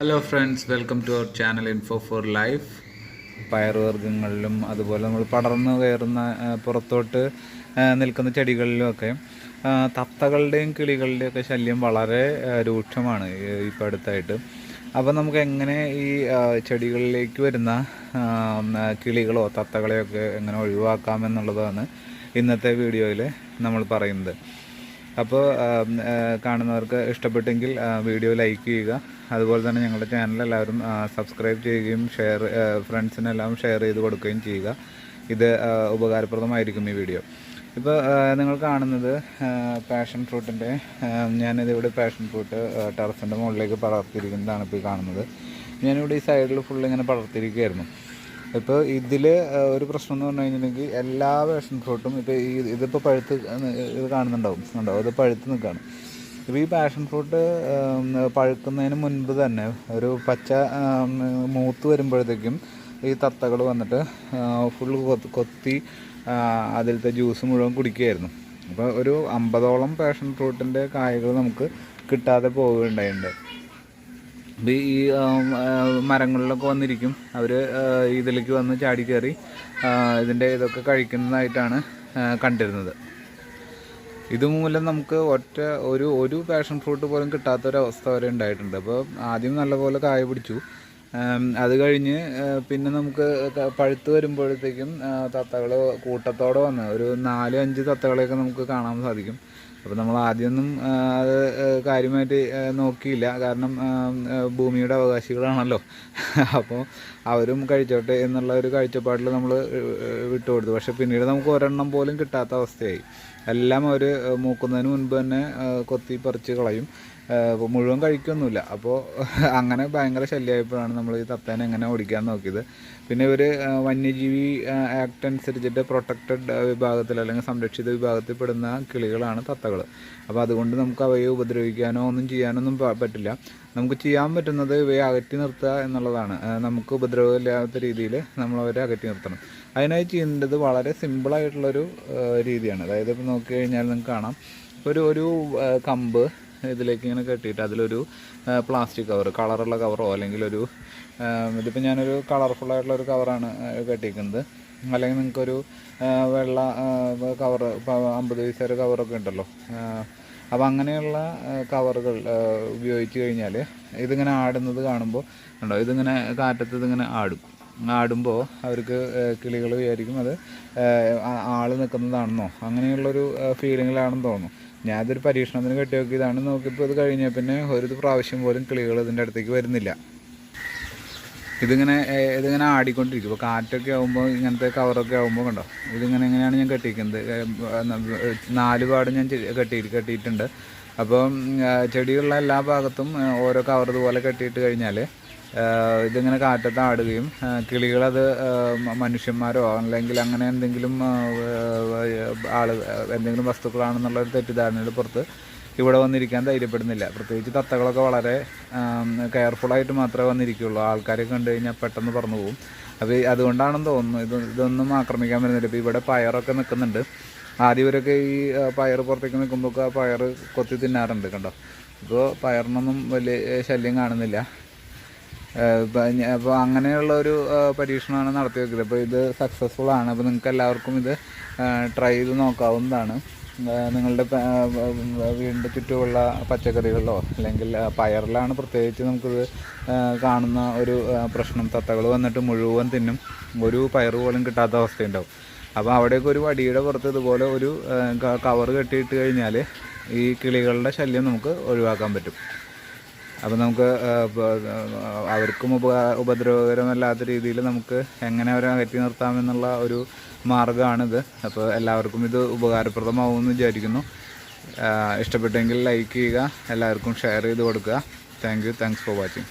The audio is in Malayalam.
Hello friends welcome to our channel info for life പയറുവർഗങ്ങളിലും അതുപോലെ നമ്മൾ പടർന്നു കയറുന്ന പുറത്തോട്ട് നിൽക്കുന്ന ചെടികളിലുമൊക്കെ തത്തകളുടെയും കിളികളുടെയും ഒക്കെ ശല്യം വളരെ രൂക്ഷമാണ് ഇപ്പം അടുത്തായിട്ട്. അപ്പോൾ നമുക്ക് എങ്ങനെ ഈ ചെടികളിലേക്ക് വരുന്ന കിളികളോ തത്തകളെയൊക്കെ എങ്ങനെ ഒഴിവാക്കാമെന്നുള്ളതാണ് ഇന്നത്തെ വീഡിയോയിൽ നമ്മൾ പറയുന്നത്. അപ്പോൾ കാണുന്നവർക്ക് ഇഷ്ടപ്പെട്ടെങ്കിൽ വീഡിയോ ലൈക്ക് ചെയ്യുക. അതുപോലെ തന്നെ ഞങ്ങളുടെ ചാനൽ എല്ലാവരും സബ്സ്ക്രൈബ് ചെയ്യുകയും ഷെയർ ഫ്രണ്ട്സിനെല്ലാം ഷെയർ ചെയ്ത് കൊടുക്കുകയും ചെയ്യുക. ഇത് ഉപകാരപ്രദമായിരിക്കും ഈ വീഡിയോ ഇപ്പോൾ നിങ്ങൾ കാണുന്നത് പാഷൻ ഫ്രൂട്ടിന്റെ ഞാനിതിവിടെ പാഷൻ ഫ്രൂട്ട് ടെറസിന്റെ മുകളിലേക്ക് പടർത്തിയിരിക്കുന്നതാണ് ഇപ്പോൾ കാണുന്നത്. ഞാനിവിടെ ഈ സൈഡിൽ ഫുൾ ഇങ്ങനെ പടർത്തിയിരിക്കുകയായിരുന്നു. ഇപ്പോൾ ഇതിൽ ഒരു പ്രശ്നം എന്ന് പറഞ്ഞു കഴിഞ്ഞിട്ടുണ്ടെങ്കിൽ എല്ലാ പാഷൻ ഫ്രൂട്ടും ഇപ്പോൾ ഈ ഇതിപ്പോൾ പഴുത്ത് ഇത് കാണുന്നുണ്ടാവും. ഉണ്ടാവും അത് പഴുത്ത് നിൽക്കുകയാണ്. ഇപ്പോൾ ഈ പാഷൻ ഫ്രൂട്ട് പഴുക്കുന്നതിന് മുൻപ് തന്നെ ഒരു പച്ച മൂത്ത് വരുമ്പോഴത്തേക്കും ഈ തത്തകൾ വന്നിട്ട് ഫുൾ കൊത്തി അതിലത്തെ ജ്യൂസ് മുഴുവൻ കുടിക്കുകയായിരുന്നു. അപ്പോൾ ഒരു അമ്പതോളം പാഷൻ ഫ്രൂട്ടിന്റെ കായകൾ നമുക്ക് കിട്ടാതെ പോവുകയുണ്ടായിട്ടുണ്ട്. ഈ മരങ്ങളിലൊക്കെ വന്നിരിക്കും. അവർ ഇതിലേക്ക് വന്ന് ചാടി കയറി ഇതിന്റെ ഇതൊക്കെ കഴിക്കുന്നതായിട്ടാണ് കണ്ടിരുന്നത്. ഇതുമൂലം നമുക്ക് ഒറ്റ ഒരു ഒരു പാഷൻ ഫ്രൂട്ട് പോലും കിട്ടാത്തൊരവസ്ഥ വരെ ഉണ്ടായിട്ടുണ്ട്. അപ്പോൾ ആദ്യം നല്ലപോലെ കായ പിടിച്ചു. അത് കഴിഞ്ഞ് പിന്നെ നമുക്ക് പഴുത്ത് വരുമ്പോഴത്തേക്കും തത്തകൾ കൂട്ടത്തോടെ വന്ന് ഒരു നാല് അഞ്ച് തത്തകളെയൊക്കെ നമുക്ക് കാണാൻ സാധിക്കും. അപ്പോൾ നമ്മൾ ആദ്യമൊന്നും അത് കാര്യമായിട്ട് നോക്കിയില്ല. കാരണം ഭൂമിയുടെ അവകാശികളാണല്ലോ. അപ്പോൾ അവരും കഴിച്ചോട്ടെ എന്നുള്ള ഒരു കാഴ്ചപ്പാടിൽ നമ്മൾ വിട്ടുകൊടുത്തു. പക്ഷെ പിന്നീട് നമുക്ക് ഒരെണ്ണം പോലും കിട്ടാത്ത അവസ്ഥയായി. എല്ലാം അവർ മൂക്കുന്നതിന് മുൻപ് തന്നെ കൊത്തി പറിച്ച് കളയും. അപ്പോൾ മുഴുവൻ കഴിക്കൊന്നുമില്ല. അപ്പോൾ അങ്ങനെ ഭയങ്കര ശല്യമായപ്പോഴാണ് നമ്മൾ ഈ തത്തേനെ എങ്ങനെ ഓടിക്കാൻ നോക്കിയത്. പിന്നെ ഇവർ വന്യജീവി ആക്ട് അനുസരിച്ചിട്ട് പ്രൊട്ടക്റ്റഡ് വിഭാഗത്തിൽ അല്ലെങ്കിൽ സംരക്ഷിത വിഭാഗത്തിൽ പെടുന്ന കിളികളാണ് തത്തകൾ അപ്പോൾ അതുകൊണ്ട് നമുക്ക് അവയെ ഉപദ്രവിക്കാനോ ഒന്നും ചെയ്യാനൊന്നും പറ്റില്ല. നമുക്ക് ചെയ്യാൻ പറ്റുന്നത് ഇവയെ അകറ്റി നിർത്തുക എന്നുള്ളതാണ്. നമുക്ക് ഉപദ്രവമില്ലാത്ത രീതിയിൽ നമ്മൾ അവരെ അകറ്റി നിർത്തണം. അതിനായി ചെയ്യേണ്ടത് വളരെ സിമ്പിളായിട്ടുള്ളൊരു രീതിയാണ്. അതായത് ഇപ്പോൾ നോക്കി കഴിഞ്ഞാൽ നിങ്ങൾക്ക് കാണാം. ഒരു ഒരു കമ്പ് ഇതിലേക്ക് ഇങ്ങനെ കെട്ടിയിട്ട് അതിലൊരു പ്ലാസ്റ്റിക് കവർ കളറുള്ള കവറോ അല്ലെങ്കിൽ ഒരു ഇതിപ്പോൾ ഞാനൊരു ആയിട്ടുള്ള ഒരു കവറാണ് കെട്ടിയിരിക്കുന്നത് അല്ലെങ്കിൽ നിങ്ങൾക്കൊരു വെള്ള കവർ അമ്പത് പൈസ കവറൊക്കെ ഉണ്ടല്ലോ. അപ്പോൾ അങ്ങനെയുള്ള കവറുകൾ ഉപയോഗിച്ച് കഴിഞ്ഞാൽ ഇതിങ്ങനെ ആടുന്നത് കാണുമ്പോൾ ഉണ്ടോ ഇതിങ്ങനെ കാറ്റത്ത് ഇതിങ്ങനെ ആടും. ആടുമ്പോൾ അവർക്ക് കിളികൾ വിചാരിക്കും അത് ആൾ നിൽക്കുന്നതാണെന്നോ അങ്ങനെയുള്ളൊരു ഫീലിങ്ങിലാണെന്ന് തോന്നുന്നു. ഞാൻ ഇതൊരു പരീക്ഷണത്തിന് കെട്ടി നോക്കിയതാണ് നോക്കിയപ്പോൾ ഇത് കഴിഞ്ഞാൽ പിന്നെ ഒരു പ്രാവശ്യം പോലും കിളികൾ ഇതിന്റെ അടുത്തേക്ക് വരുന്നില്ല. ഇതിങ്ങനെ ഇതിങ്ങനെ ആടിക്കൊണ്ടിരിക്കും. ഇപ്പോൾ കാറ്റൊക്കെ ആകുമ്പോൾ ഇങ്ങനത്തെ കവറൊക്കെ ആകുമ്പോൾ കണ്ടോ? ഇതിങ്ങനെ എങ്ങനെയാണ് ഞാൻ കെട്ടിയിരിക്കുന്നത് നാല് പാട് ഞാൻ കെട്ടി കെട്ടിയിട്ടുണ്ട്. അപ്പം ചെടിയുള്ള എല്ലാ ഭാഗത്തും ഓരോ കവർ ഇതുപോലെ കെട്ടിയിട്ട് കഴിഞ്ഞാൽ ഇതിങ്ങനെ കാറ്റത്ത് ആടുകയും കിളികളത് മനുഷ്യന്മാരോ അല്ലെങ്കിൽ അങ്ങനെ എന്തെങ്കിലും ആൾ എന്തെങ്കിലും വസ്തുക്കളാണെന്നുള്ള ഒരു തെറ്റിദ്ധാരണയുടെ പുറത്ത് ഇവിടെ വന്നിരിക്കാൻ ധൈര്യപ്പെടുന്നില്ല. പ്രത്യേകിച്ച് തത്തകളൊക്കെ വളരെ കെയർഫുള്ളായിട്ട് മാത്രമേ വന്നിരിക്കുകയുള്ളൂ ആൾക്കാരെ കണ്ടു കഴിഞ്ഞാൽ പെട്ടെന്ന് പറന്നു പോകും അപ്പോൾ അതുകൊണ്ടാണെന്ന് തോന്നുന്നു. ഇത് ഇതൊന്നും ആക്രമിക്കാൻ വരുന്നില്ല. ഇപ്പോൾ ഇവിടെ പയറൊക്കെ നിൽക്കുന്നുണ്ട്. ആദ്യം ഇവരൊക്കെ ഈ പയർ പുറത്തേക്ക് നിൽക്കുമ്പോൾ ആ പയർ കൊത്തി തിന്നാറുണ്ട് കണ്ടോ? ഇപ്പോൾ പയറിനൊന്നും വലിയ ശല്യം കാണുന്നില്ല. അപ്പോൾ അങ്ങനെയുള്ള ഒരു പരീക്ഷണമാണ് നടത്തി വെക്കുന്നത്. അപ്പോൾ ഇത് സക്സസ്ഫുൾ ആണ്. അപ്പോൾ നിങ്ങൾക്ക് എല്ലാവർക്കും ഇത് ട്രൈ ചെയ്ത് നോക്കാവുന്നതാണ്. നിങ്ങളുടെ വീടിന്റെ ചുറ്റുമുള്ള പച്ചക്കറികളിലോ അല്ലെങ്കിൽ പയറിലാണ് പ്രത്യേകിച്ച് നമുക്കിത് കാണുന്ന ഒരു പ്രശ്നം. തത്തകൾ വന്നിട്ട് മുഴുവൻ തിന്നും. ഒരു പയർ പോലും കിട്ടാത്ത അവസ്ഥയുണ്ടാവും. അപ്പോൾ അവിടെയൊക്കെ ഒരു വടിയുടെ പുറത്ത് ഇതുപോലെ ഒരു കവർ കെട്ടിയിട്ട് കഴിഞ്ഞാൽ ഈ കിളികളുടെ ശല്യം നമുക്ക് ഒഴിവാക്കാൻ പറ്റും. അപ്പോൾ നമുക്ക് അവർക്കും ഉപകാ ഉപദ്രവകരമല്ലാത്ത രീതിയിൽ നമുക്ക് എങ്ങനെ അവരെ അകറ്റി നിർത്താമെന്നുള്ള ഒരു മാർഗമാണിത് അപ്പോൾ എല്ലാവർക്കും ഇത് ഉപകാരപ്രദമാവുമെന്ന് വിചാരിക്കുന്നു. ഇഷ്ടപ്പെട്ടെങ്കിൽ ലൈക്ക് ചെയ്യുക എല്ലാവർക്കും ഷെയർ ചെയ്ത് കൊടുക്കുക. Thank you thanks for watching